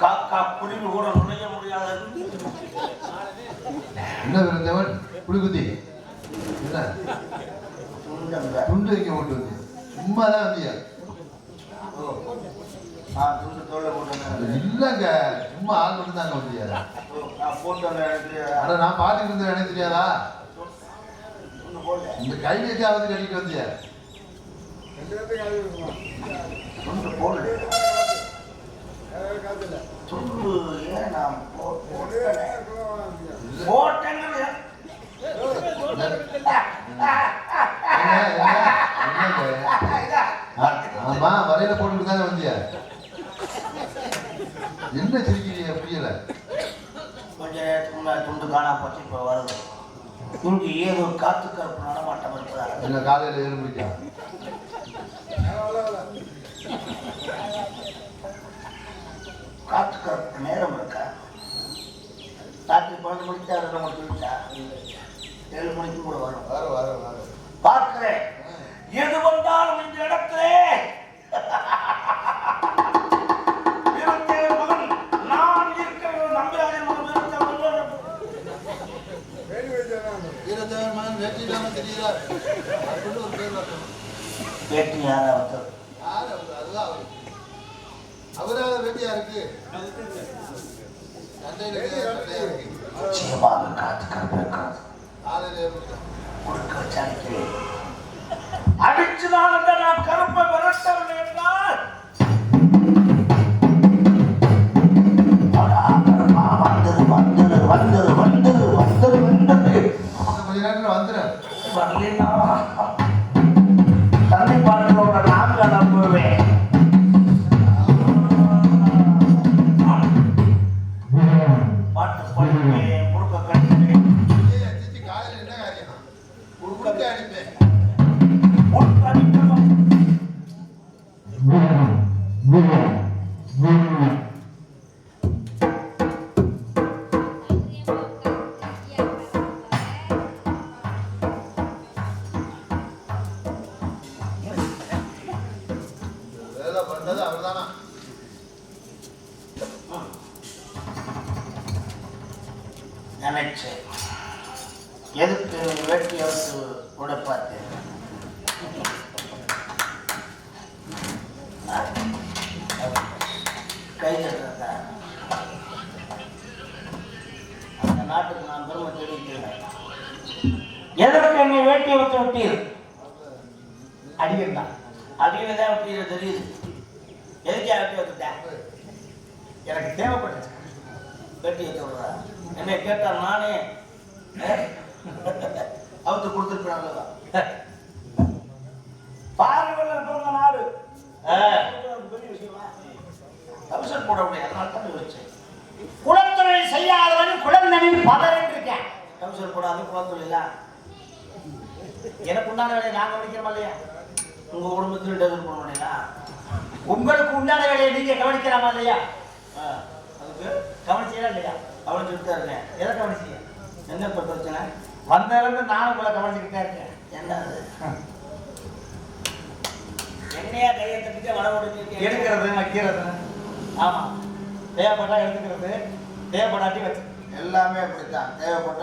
காக்கா குருவி கூட நுழைய முடியாது என்ன விருந்தவன்? புலிகுத்தி என்ன? துண்டு வைக்க கொண்டு வந்து. சும்மா தான் வந்தியா இல்லங்க சும்மா ஆள் மட்டும் தாங்க இடத்துல அட நான் பார்த்துட்டு இருந்தேன் எனக்கு தெரியாதா? இந்த கை வச்சாவது கட்டிட்டு வந்தியா? போடல. துண்டு ஏன் நான் போ- போட்டேன். போட்டேங்க என்ன, என்ன, என்னங்க? ஆ- ஆமா வரையில போட்டுட்டு தானே வந்தியா? என்ன சிரிக்கிறீங்க புரியல. கொஞ்ச நேரத்துக்கு முன்னாடி துண்டு காணா போச்சு இப்போ வருது. இங்கு ஏதோ காத்து கருப்பு நடமாட்டம் இருக்கிறார் என்ன காலையில ஏழு மணிக்கா காத்து கருப்பு நேரம் இருக்கா? ராத்திரி பன்னெண்டு மணிக்கு தான் ரெண்டு மணிக்கு? விட்டா ஏழு மணிக்கு கூட வரும். வர வர வர பார்க்கிறேன். எது வந்தாலும் இந்த இடத்திலே. வீரத்தேவன் மகன் நான் இருக்கிற நம்பிராஜன் மகன் வீரத்தேவன் வீரத்தேவன் மகன் வேட்டி இல்லாம தெரியுதா அப்படின்னு ஒரு பேர் வரணும் வேட்டி யாராவது யார் அவரு? அதுதான் அவரு. வேட்டியா இருக்கு? நிச்சயமாக காத்து கருப்பு இருக்காது காலையில ஏழு மணிக்கா கொடுக்க வச்சு அடிக்கிறேன் அடிச்சுதான் அந்த நான் கருப்பை விரட்டவில்லை என்றால். அடா, கருப்பா, வந்துரு வந்துரு வந்துரு வந்துரு வந்துரு வந்துரு இன்னும் கொஞ்ச நேரத்துல வந்துடுறேன் வரலைன்னா தண்ணி பாட்டிலோட நாங்கள் நம்புவேன் எதுக்கு வேட்டி எடுத்து பார்த்தேன் கை தட்டுறதா அந்த நாட்டுக்கு நான் பெருமை தெரிவிக்கிறேன் எதற்கு என்னை வேட்டி எடுத்து விட்டீர் அடிக்கா அடிக்கடி தான் விட்டீர் தெரியுது எதுக்கு வேட்டி வந்துட்டேன் எனக்கு தேவைப்பட்டுச்சு வேட்டி வச்சு விடுறா. என்னை கேட்டால் நானே அவுத்து கொடுத்துருக்கிறாங்க பாருங்கள் பிறந்த நாடு. பெரிய விஷயமா போட முடியாது அதனால தான் வச்சேன். குலத்துறை செய்யாதவன் குழந்தனின் பதர் இருக்கேன் அவசரம் போடாது குளத்துல இல்ல. எனக்கு உண்டான வேலையை நாங்க முடிக்கிறோமா இல்லையா? உங்க குடும்பத்தில் டெவலப் பண்ண முடியல உங்களுக்கு உண்டான வேலையை நீங்க கவனிக்கலாமா இல்லையா? அதுக்கு கவனிச்சீங்களா இல்லையா? அவனுக்கு தான் இருக்கேன். எதை கவனிச்சீங்க? என்ன பிரச்சனை? வந்த இருந்து நானும் உங்களை கவனிச்சுக்கிட்டே இருக்கேன். என்ன அது என்னையா கையை தட்டிட்டு வட ஓடிட்டு எடுக்கிறது வைக்கிறது ஆமா. தேவைப்பட்டா எடுத்துக்கிறது தேவைப்படாட்டி வச்சு. எல்லாமே அப்படித்தான். தேவைப்பட்ட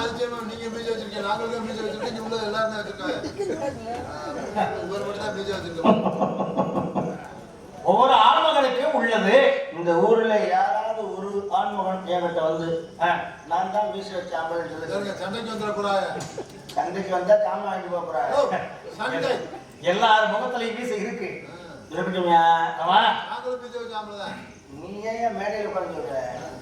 அதிசயமா நீங்க மீச வச்சிருக்கீங்க. நாங்களும் மீச வச்சிருக்கோம்? இங்க உள்ள எல்லாரும் தான் வச்சிருக்காங்க. ஒவ்வொரு ஆன்மகளுக்கும் உள்ளது. இந்த ஊர்ல யாராவது ஒரு ஆண்மகன் என்கிட்ட வந்து நான் தான் வீசி வச்ச சரிங்க, சண்டைக்கு வந்துடக்கூடாது சண்டைக்கு வந்தா காம வாங்கி போறாரு. ஓ, சண்டை. எல்லார் முகத்திலையும் வீச இருக்கு. இருக்கட்டுமியா நீ ஏன் மேடையில் உட்காந்து சொல்ற?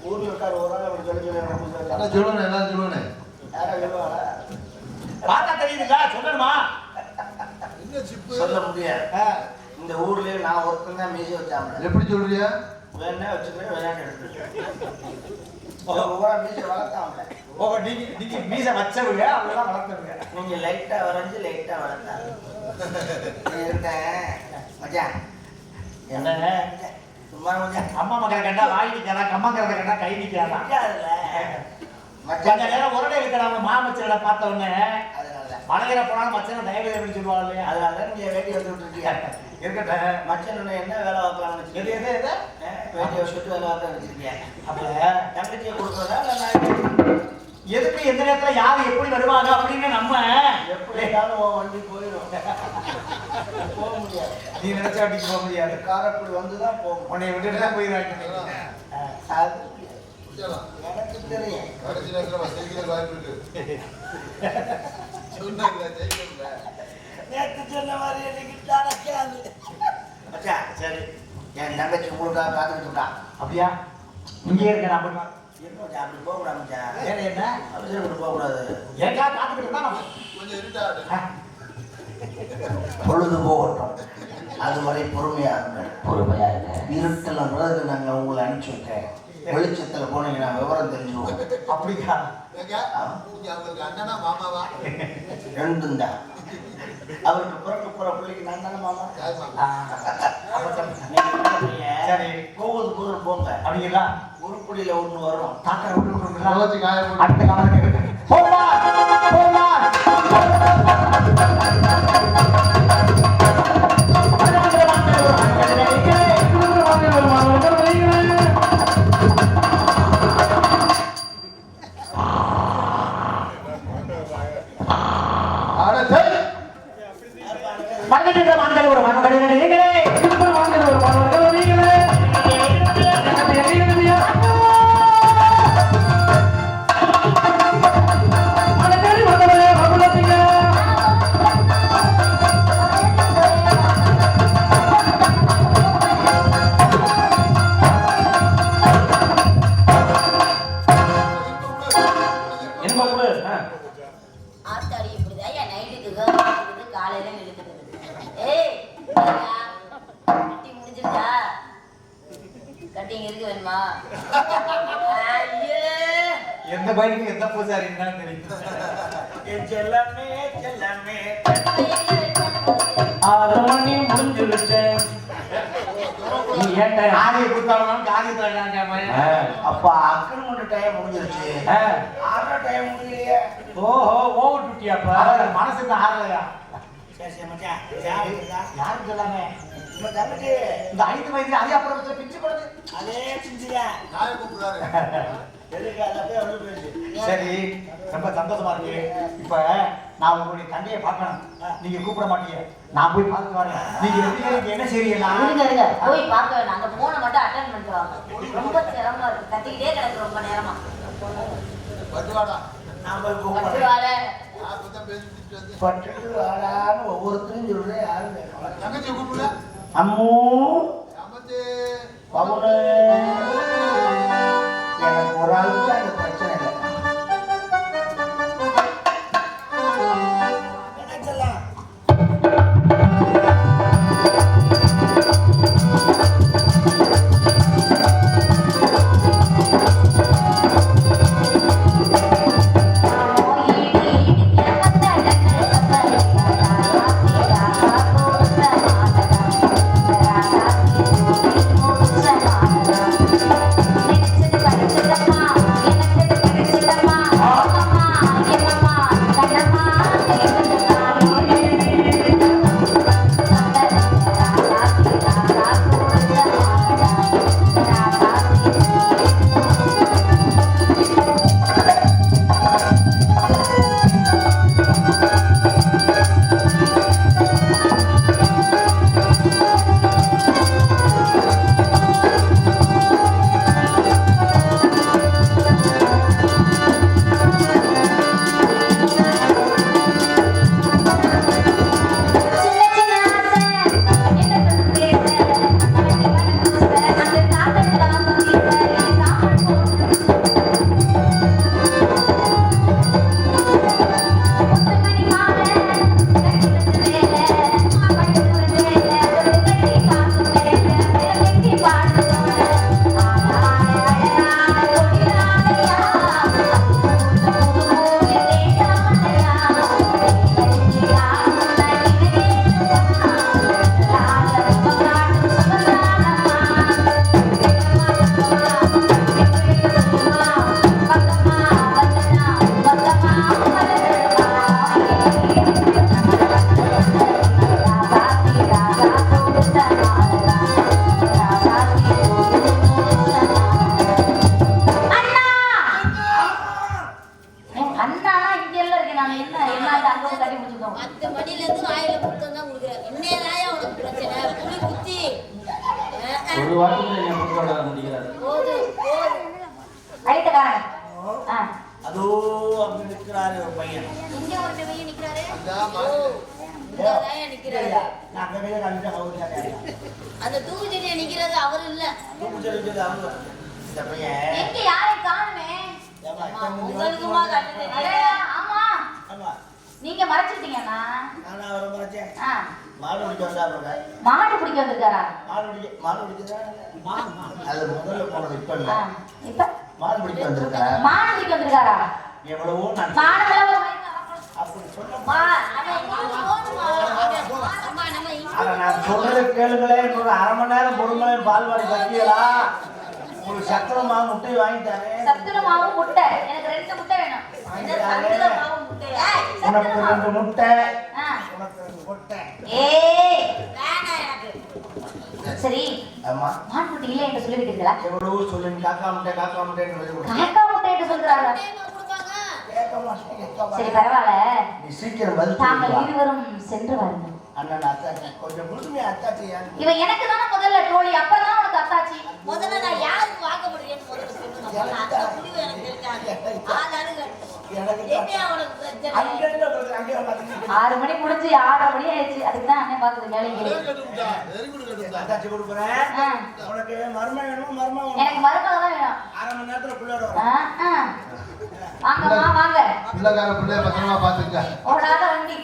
ஊர்ல உட்கார ஒரு ஆள் அப்படி சொல்லி சொல்லி. சொல்லணும் எல்லாம் சொல்லணும் யாரா சொல்லுவாங்களா பார்த்தா தெரியுதுல்ல சொல்லணுமா? என்ன சிப்பு? சொல்ல முடியாது. இந்த ஊர்லயே நான் ஒருத்தன் தான் மீசி வச்சாமல எப்படி சொல்றியா? வேணா மீசி வளர்த்தாமல ஓ நீங்க நீங்க மீச வச்சவங்க அவங்களாம் வளர்த்தவங்க. நீங்க லைட்டா வரைஞ்சு லைட்டா வளர்த்தாங்க நீ இருக்கேன் மச்சான். என்னங்க? சும்மா மச்சான். அம்மா மக்களை கண்டா வாய் நிற்கிறான் கம்மங்கிறத கண்டா கை கொஞ்ச மச்சான். நேரம் உரடை இருக்கிறாங்க மாமச்சரை பார்த்த உடனே. அதனால. மலையில போனாலும் மச்சனை தயவு அப்படின்னு சொல்லுவாங்க இல்லையா? அதனால நீங்க வேட்டி வந்து விட்டுருக்கீங்க இருக்கட்டும். மச்சான் என்ன வேலை பார்க்கலாம்னு எது எது எது? வேண்டிய சொத்து வேலை தான் வச்சிருக்கீங்க அப்ப தங்கச்சியை கொடுக்குறதா இல்லை நான் எதுக்கு எந்த நேரத்துல யாரு எப்படி வருவாங்க அப்படின்னு நம்ம எப்படி இருந்தாலும் உன் வண்டி போயிடும். போக முடியாது. நீ நினைச்ச வண்டிக்கு போக முடியாது. காரைக்குடி வந்து தான் போகும் உன்னை விட்டுட்டு தான் போயிடுறாங்க. எனக்கு தெரியும். நேற்று சொன்ன மாதிரி எனக்கு நடக்காது சரி. என் தங்கச்சி உங்களுக்காக காத்துக்கிட்டு இருக்கா? அப்படியா? இங்கே இருக்க நான் போய் அப்படி போகக்கூடாது வேற என்ன? அவசரப்பட்டு போகக்கூடாது எனக்காக காத்துக்கிட்டு தான் நான் கொஞ்சம் இருட்டாடு. ஆ, பொழுது போகட்டும் அதுவரை பொறுமையா இருங்க. பொறுமையா இருங்க. இருட்டில் பிறகு நாங்கள் உங்களை அனுப்பிச்சு விட்டேன் வெளிச்சத்தில் போனீங்கன்னா விவரம் தெரிஞ்சுவோம் அப்படியா? ரெண்டும் தான். அவருக்கு பிறக்க போகிற பிள்ளைக்கு நான் தானே மாமா? சரி. போகுது போகுது போங்க. அப்படிங்களா? உருப்படியில் ஒன்று வரும். போட்டு. அடுத்த காலம் எந்த பையனுக்கு எந்த பூசாரி என்னன்னு தெரியும்? என் செல்லமே செல்லமே. ஆறு மணி நீ ஏன்டா ஆதியை அப்பா அக்கனமெண்ட் டைம் முடிஞ்சிருச்சு. ஆறா டைம் முடியலையே. ஓஹோ ஓவர் டியூட்டி அப்ப. மனசுக்கு ஆறலையா? சரி சரி மச்சான் இந்த ஐந்து வயதுல அதே அப்புறம் பிச்சு கொடுது அதே நாயை கூப்பிடுறாரு. சரி ரொம்ப சந்தோஷமா இருக்கு. இப்ப நான் உங்களுடைய தந்தையை பார்க்கணும். நீங்க கூப்பிட மாட்டீங்க. நான் போய் பார்த்து வரேன். நீங்க ரெண்டு என்ன இருங்க இருங்க. போய் பார்க்க வேணாம். அந்த போனை மட்டும் அட்டன் பண்ணிட்டு வாங்க. ரொம்ப சிரமமா இருக்கு. கத்திக்கிட்டே கிடக்கு ரொம்ப நேரமா. பட்டுவாடா. நான் போய் பட்டு வந்தேன். பட்டுட்டு வாடான்னு ஒவ்வொருத்தரும் சொல்றேன். யாரும். தங்கச்சியை கூப்பிடுல? அம்மு. பவுனு அந்த தூக்கு செடியை நிக்கிறது அவரு இல்ல. எங்க யாரையும் காணுமே? உங்களுக்குமா ஆமா. நீங்க மறைச்சிட்டீங்கண்ணா அவரை மறைச்சேன். மாடு பிடிக்க வந்தாங்க மாடு பிடிக்க வந்திருக்காரா? மாடு பிடிக்க மாடு பிடிக்கிறா அது முதல்ல போனது இப்ப இல்ல. ஆ, இப்ப. மாடு பிடிக்க வந்திருக்கிறேன் மாடு பிடிக்க வந்திருக்காரா? எவ்வளவோ நான் மாடு மேல ஒரு அப்படி சொல்ல மா, நம்ம இங்க போகணுமா? அம்மா, நம்ம இங்க அத நான் சொல்றது கேளுங்களேன் இன்னொரு அரை மணி நேரம் பொறுங்களேன் பால்வாடி கட்டியலா உங்களுக்கு சக்கரை மாவு முட்டை வாங்கி தரேன் சத்துண மாவு முட்டை. எனக்கு ரெண்டு முட்டை வேணும். என்ன சத்துண மாவு முட்டையா உனக்கு ரெண்டு முட்டை. ஆ. உனக்கு ரெண்டு முட்டை. ஏய் வேணாம் எனக்கு. சரி. ஆமா. மான் முட்டை இல்லை என்று சொல்லிவிட்டீர்களா? எவ்வளவோ சொல்லுங்க காக்கா முட்டை காக்கா முட்டைன்னு சொல்லி கொடுத்தேன். காக்கா முட்டை என்று சொல்கிறாரா கேட்க மாட்டேன், கேட்க சரி மாட்டேன். பரவாயில்ல. நீ சீக்கிரம் பதில் தாங்கள். இருவரும் சென்று வாருங்கள். அண்ணன் அத்தாச்சி. கொஞ்சம் முழுமையா இவன் எனக்கு தானே முதல்ல தோழி அப்புறம் தான் உனக்கு அத்தாச்சி. முதல்ல நான் யாருக்கு வாக்கப்படுறேன்னு முதல்ல சொல்லணும். அந்த முடிவு எனக்கு இருக்காது. ஆறு மணி முடிஞ்சு ஆறரை மணி ஆயிடுச்சு. அதுக்கு தான் அண்ணன் பாக்குது வேலைக்கு. அத்தாச்சி கொடுக்குறேன். உனக்கு வேணுமா? எனக்கு மருமக தான் வேணும். அரை மணி நேரத்துல ஆ. வாங்கம்மா வாங்க பிள்ளைக்கார பிள்ளைய பத்திரமா பாத்துக்க ஓடாத வண்டி.